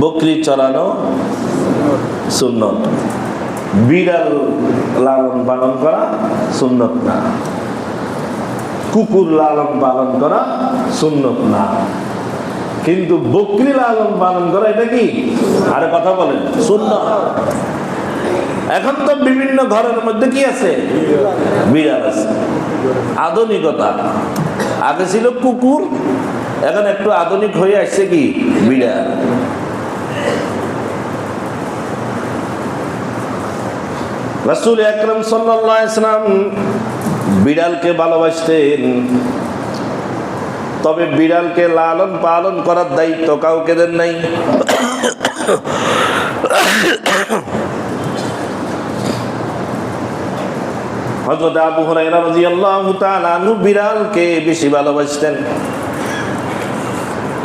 বকরি চড়ানো সুন্নত। বিড়াল লালন পালন করা সুন্নত না। কুকুর লালন পালন করা সুন্নত না। কিন্তু বকরি লালন পালন করা এটা কি? আরে কথা বলেন, সুন্নত। এখন তো বিভিন্ন ঘরের মধ্যে কি আছে? বিড়াল আছে। আধুনিকতা। আগে ছিল কুকুর, এখন একটু আধুনিক হয়ে আসছে কি? বিড়াল। রাসূল আলাইহি সাল্লাম বিড়ালকে ভালোবাসতেন। তবে বিড়ালকে লালন পালন করার দায়িত্ব কাউকে দেন নাই। বিড়ালকে বেশি ভালোবাসতেন।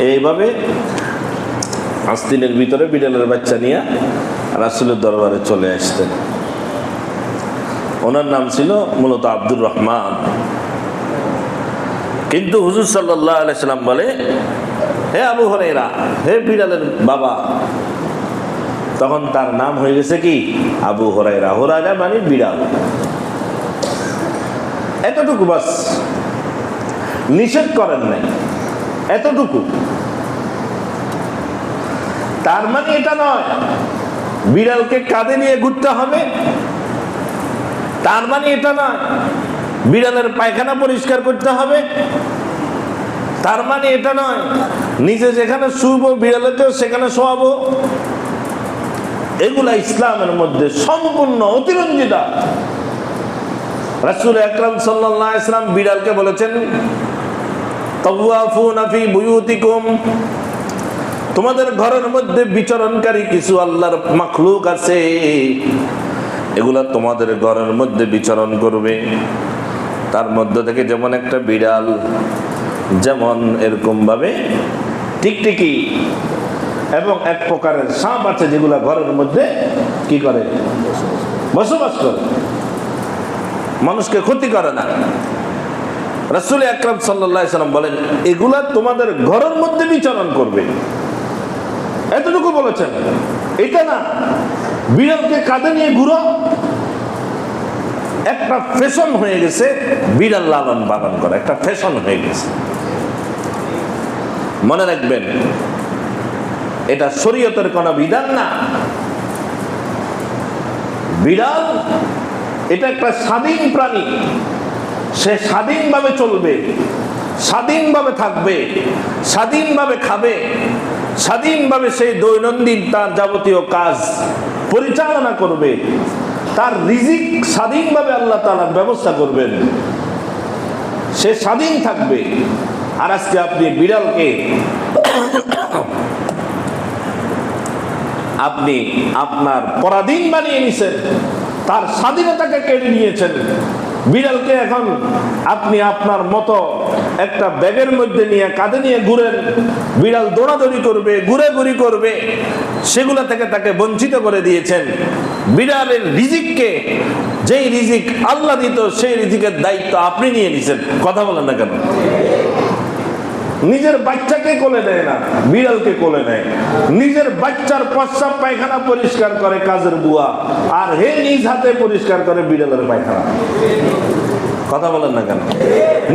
এইভাবে ভিতরে বিড়ালের বাচ্চা নিয়ে রাসূলের দরবারে চলে আসতেন। ওনার নাম ছিল মূলত আব্দুর রহমান। কিন্তু হুজুর আলাইসাল্লাম বলে, হে আবু হরেরা হে বিড়ালের বাবা, তখন তার নাম হয়ে গেছে কি? আবু হরাইরা হরাইরা মানে বিড়াল। এতটুকু বাস। নিষেধ করেন নাই। এতটুকু। তার মানে এটা নয়, বিড়ালকে কাঁধে নিয়ে ঘুরতে হবে তার মানে এটা না বিড়ালের পায়খানা পরিষ্কার করতে হবে। তার মানে এটা নয়, নিজে যেখানে শুবো বিড়ালেতেও সেখানে শোয়াবো। এগুলা ইসলামের মধ্যে সম্পূর্ণ অতিরঞ্জিতা। রাসুল আকরাম আলাইহি ইসলাম বিড়ালকে বলেছেন তোমাদের ঘরের মধ্যে বিচরণকারী কিছু আল্লাহর মাখলুক আছে। এগুলা তোমাদের ঘরের মধ্যে বিচরণ করবে। তার মধ্যে থেকে যেমন একটা বিড়াল, যেমন এরকম ভাবে টিকটিকি এবং এক প্রকারের সাপ আছে যেগুলা ঘরের মধ্যে কি করে? বসবাস করে। মানুষকে ক্ষতি করে না। রাসুল আকরাম সাল্লাম বলেন, এগুলা তোমাদের ঘরের মধ্যে বিচরণ করবে। এতটুকু বলেছেন। এটা না। বিড়ালকে কাঁধে নিয়ে ঘুরো। একটা ফ্যাশন হয়ে গেছে, বিড়াল লালন পালন করা। একটা ফ্যাশন হয়ে গেছে। মনে রাখবেন, এটা শরীয়তের কোনো বিধান না। বিড়াল, এটা একটা স্বাধীন প্রাণী। সে স্বাধীনভাবে চলবে, স্বাধীনভাবে থাকবে, স্বাধীনভাবে খাবে, স্বাধীনভাবে সেই দৈনন্দিন তার যাবতীয় কাজ পরিচালনা করবে, তার রিজিক স্বাধীনভাবে আল্লাহ তালার ব্যবস্থা করবেন। সে স্বাধীন থাকবে। আর আজকে আপনি বিড়ালকে, আপনি আপনার পরাধীন বানিয়ে নিছেন তার স্বাধীনতাকে কেড়ে নিয়েছেন। বিড়ালকে এখন আপনি আপনার মতো একটা ব্যাগের মধ্যে নিয়ে কাঁধে নিয়ে ঘুরেন। বিড়াল দৌড়াদৌড়ি করবে ঘুরে ঘুরি করবে, সেগুলো থেকে তাকে বঞ্চিত করে দিয়েছেন। বিড়ালের রিজিককে, যেই রিজিক আল্লাহ দিত, সেই রিজিকের দায়িত্ব আপনি নিয়ে নিছেন। কথা বলেন না কেন? নিজের বাচ্চাকে কোলে দেয় না, বিড়ালকে কোলে নেয়। নিজের বাচ্চার প্রস্রাব পায়খানা পরিষ্কার করে কাজের বুয়া, আর হে নিজ হাতে পরিষ্কার করে বিড়ালের পায়খানা। কথা বলেন না কেন?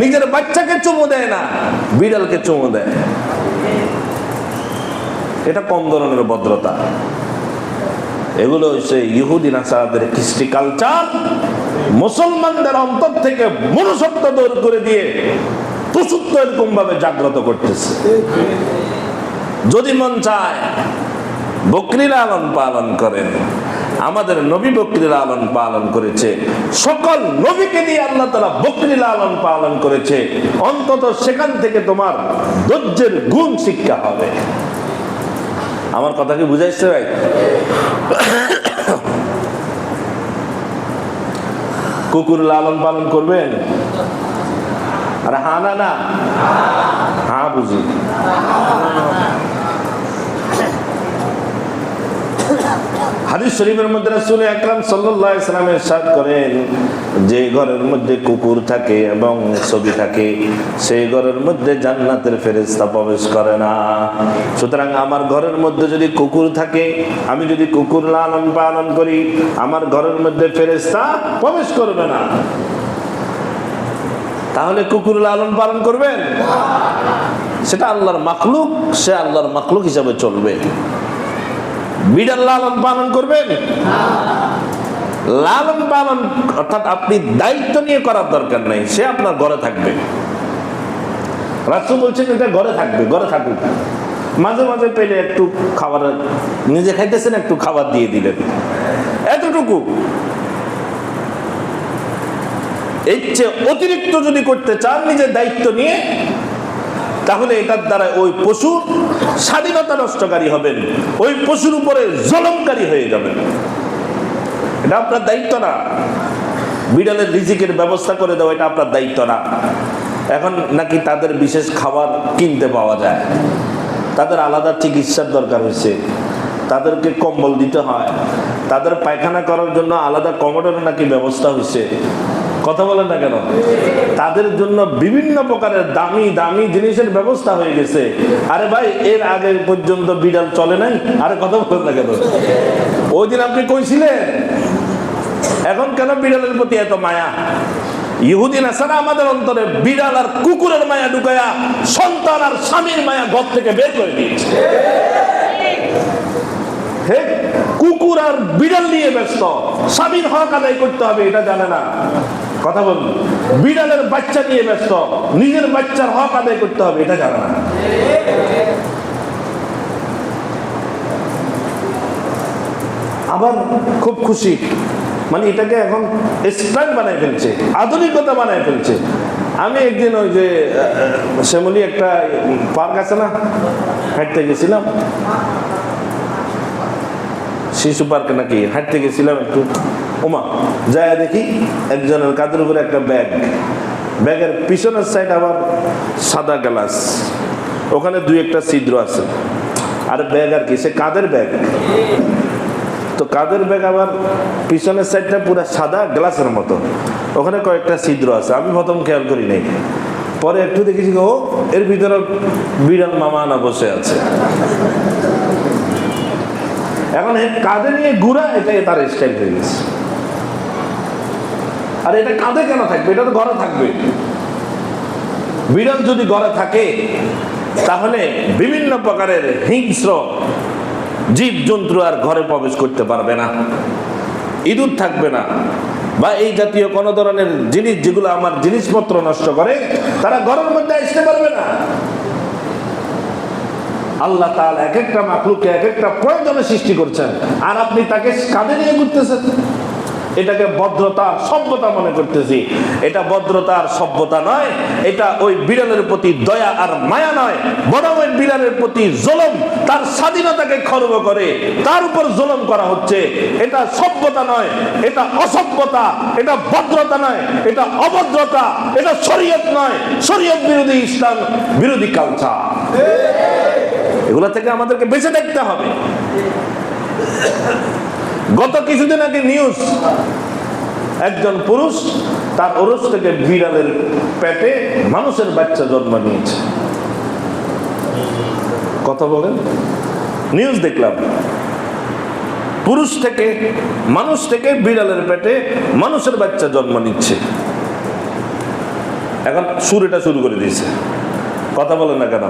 নিজের বাচ্চাকে চুমু দেয় না, বিড়ালকে চুমু দেয়। এটা কম ধরনের ভদ্রতা। এগুলো হচ্ছে ইহুদি নাসারাদের কৃষ্টি কালচার মুসলমানদের অন্তর থেকে মনুষ্যত্ব দূর করে দিয়ে পশুত্ব এরকম ভাবে জাগ্রত করতেছে। যদি মন চায় বকরি লালন পালন করেন, আমাদের নবী বকরি লালন পালন করেছে, সকল নবীকে দিয়ে আল্লাহ তালা বকরি লালন পালন করেছে, অন্তত সেখান থেকে তোমার ধৈর্যের গুণ শিক্ষা হবে। আমার কথা কি বুঝাইছে ভাই? কুকুর লালন পালন করবেন? আরে হা না না হ্যাঁ বুঝি হাদিস শরীফের মধ্যে রাসূল আকরাম সাল্লাল্লাহু আলাইহি সাল্লাম ইরশাদ করেন যে ঘরের মধ্যে কুকুর থাকে এবং ছবি থাকে সেই ঘরের মধ্যে জান্নাতের ফেরেশতা প্রবেশ করে না। সুতরাং আমার ঘরের মধ্যে যদি কুকুর থাকে আমি যদি কুকুর লালন পালন করি আমার ঘরের মধ্যে ফেরেশতা প্রবেশ করবে না। তাহলে কুকুর লালন পালন করবেন? সেটা আল্লাহর মাখলুক, সে আল্লাহর মাখলুক হিসাবে চলবে। বিড়াল লালন পালন করবেন? লালন পালন, অর্থাৎ আপনি দায়িত্ব নিয়ে করার দরকার নেই, সে আপনার ঘরে থাকবে। রাষ্ট্র বলছেন, এটা ঘরে থাকবে, ঘরে থাকুক। মাঝে মাঝে পেলে একটু খাবার, নিজে খাইতেছেন, একটু খাবার দিয়ে দিলেন। এতটুকু। চেয়ে অতিরিক্ত যদি করতে চান নিজের দায়িত্ব নিয়ে, তাহলে এটার দ্বারা ওই পশু স্বাধীনতা নষ্টকারী হবেন, ওই পশুর উপরে জলমকারী হয়ে যাবেন। এটা আপনার দায়িত্ব না। বিড়ালের রিজিকের ব্যবস্থা করে দেওয়া, এটা আপনার দায়িত্ব না। এখন নাকি তাদের বিশেষ খাবার কিনতে পাওয়া যায়। তাদের আলাদা চিকিৎসার দরকার হয়েছে। তাদেরকে কম্বল দিতে হয়। তাদের পায়খানা করার জন্য আলাদা কমোডের নাকি ব্যবস্থা হয়েছে। কথা বলেন না কেন? তাদের জন্য বিভিন্ন প্রকারের দামি দামি জিনিসের ব্যবস্থা হয়ে গেছে। আরে ভাই, এর আগে পর্যন্ত বিড়াল চলে নাই? আরে কথা বলেন না কেন? ওই দিন আপনি কইছিলেন, এখন কেন বিড়ালের প্রতি এত মায়া? ইহুদিন আসারা আমাদের অন্তরে বিড়াল আর কুকুরের মায়া ঢুকায়া সন্তান আর স্বামীর মায়া ঘর থেকে বের করে দিয়েছে। কুকুর আর বিড়াল নিয়ে ব্যস্ত। স্বামীর হক আদায় করতে হবে, এটা জানে না। কথা বলুন। বিড়ালের বাচ্চা নিয়ে ব্যস্ত। নিজের বাচ্চার হক আদায় করতে হবে, এটা জানে। না আবার খুব খুশি। মানে এটাকে এখন স্টাইল বানায় ফেলছে, আধুনিকতা বানায় ফেলছে। আমি একদিন ওই যে শ্যামলি একটা পার্ক আছে না, হাঁটতে গেছিলাম। শিশু পার্কে নাকি, হাঁটতে গেছিলাম একটু। ওমা যায় দেখি একজনের কাঁধের উপরে একটা ব্যাগ। ব্যাগের পিছনের সাইড আবার সাদা গ্লাস। ওখানে দুই একটা ছিদ্র আছে। আর ব্যাগ আর কি, সে কাঁধের ব্যাগ। তো কাঁধের ব্যাগ আবার পিছনের সাইডটা পুরো সাদা গ্লাসের মতো। ওখানে কয়েকটা ছিদ্র আছে, আমি প্রথম খেয়াল করি নাই। পরে একটু দেখেছি ও, এর ভিতরে বিড়াল মামা আনা বসে আছে। এখন কাঁধে নিয়ে ঘুরা, এটাই তার স্টাইল হয়ে গেছে। আর এটা কাঁধে কেন থাকবে? এটা তো ঘরে থাকবে। বিড়াল যদি ঘরে থাকে, তাহলে বিভিন্ন প্রকারের হিংস্র জীব জন্তু আর ঘরে প্রবেশ করতে পারবে না। ইঁদুর থাকবে না। বা এই জাতীয় কোনো ধরনের জিনিস যেগুলো আমার জিনিসপত্র নষ্ট করে, তারা ঘরের মধ্যে আসতে পারবে না। আল্লাহ এক একটা মাকলুককে এক একটা প্রয়োজনে সৃষ্টি করছেন। আর আপনি তাকে কাঁধে নিয়ে ঘুরতেছেন। এটাকে ভদ্রতা সভ্যতা মনে করতেছি। এটা ভদ্রতা আর সভ্যতা নয়, এটা ওই বিড়ালের প্রতি দয়া আর মায়া নয়, বরং ওই বিড়ালের প্রতি জলম, তার স্বাধীনতাকে খর্ব করে, তার উপর জলম করা হচ্ছে। এটা সভ্যতা নয়, এটা অসভ্যতা, এটা ভদ্রতা নয়, এটা অভদ্রতা, এটা শরীয়ত নয়, শরীয়ত বিরোধী ইসলাম, বিরোধী কালচার এগুলো থেকে আমাদেরকে বেঁচে দেখতে হবে। গত কিছুদিন আগে নিউজ একজন পুরুষ তার ওরস থেকে বিড়ালের পেটে মানুষের বাচ্চা জন্ম নিয়েছে। কথা বলেন। নিউজ দেখলাম। পুরুষ থেকে, মানুষ থেকে বিড়ালের পেটে মানুষের বাচ্চা জন্ম নিচ্ছে। এখন সুর এটা শুরু করে দিয়েছে। কথা বলেন না কেন?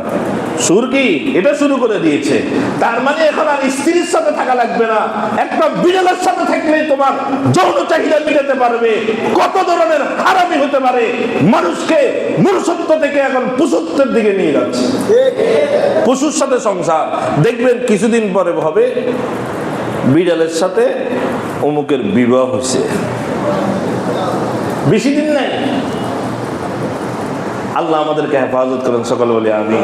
সুর কি? এটা শুরু করে দিয়েছে। তার মানে এখন আর স্ত্রীর সাথে থাকা লাগবে না। একটা বিড়ালের সাথে থাকলেই তোমার যৌন চাহিদা মিটাতে পারবে। কত ধরনের হারামি হতে পারে। মানুষকে মনুষ্যত্ব থেকে এখন পশুত্বের দিকে নিয়ে যাচ্ছে। পশুর সাথে সংসার। দেখবেন কিছুদিন পরে হবে, বিড়ালের সাথে অমুকের বিবাহ হয়েছে। বেশি দিন নাই। আল্লাহ আমাদেরকে হেফাজত করেন সকল বলে আমি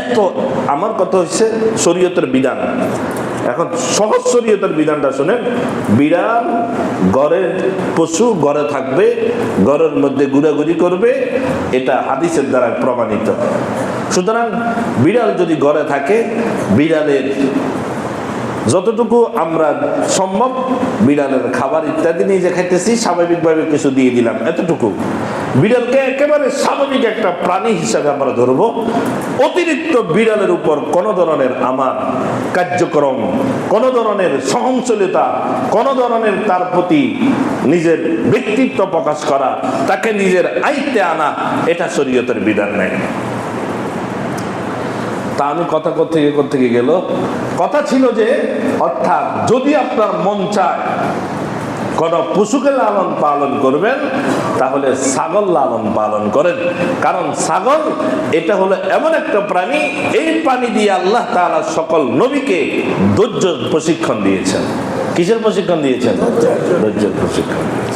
এত, আমার কথা হচ্ছে শরীয়তের বিধান। এখন সহজ শরীয়তের বিধানটা শোনেন, বিড়াল ঘরের পশু ঘরে থাকবে ঘরের মধ্যে ঘুরাঘুরি করবে, এটা হাদিসের দ্বারা প্রমাণিত। সুতরাং বিড়াল যদি ঘরে থাকে, বিড়ালের যতটুকু আমরা সম্ভব, বিড়ালের খাবার ইত্যাদি নিয়ে যে খাইতেছি, স্বাভাবিকভাবে কিছু দিয়ে দিলাম, এতটুকু। বিড়ালকে একেবারে স্বাভাবিক একটা প্রাণী হিসাবে আমরা ধরবো। অতিরিক্ত বিড়ালের উপর কোনো ধরনের আমার কার্যক্রম, কোনো ধরনের সহনশীলতা, কোনো ধরনের তার প্রতি নিজের ব্যক্তিত্ব প্রকাশ করা, তাকে নিজের আয়ত্তে আনা, এটা শরীয়তের বিধান নেই। তা আমি কথা থেকে থেকে গেল। কথা ছিল যে, অর্থাৎ যদি আপনার মন চায়, কোন পশুকে লালন পালন করবেন, তাহলে ছাগল লালন পালন করেন। কারণ ছাগল, এটা হলো এমন একটা প্রাণী, এই প্রাণী দিয়ে আল্লাহ তাআলা সকল নবীকে ধৈর্য প্রশিক্ষণ দিয়েছেন। কিসের প্রশিক্ষণ দিয়েছেন? ধৈর্যের প্রশিক্ষণ।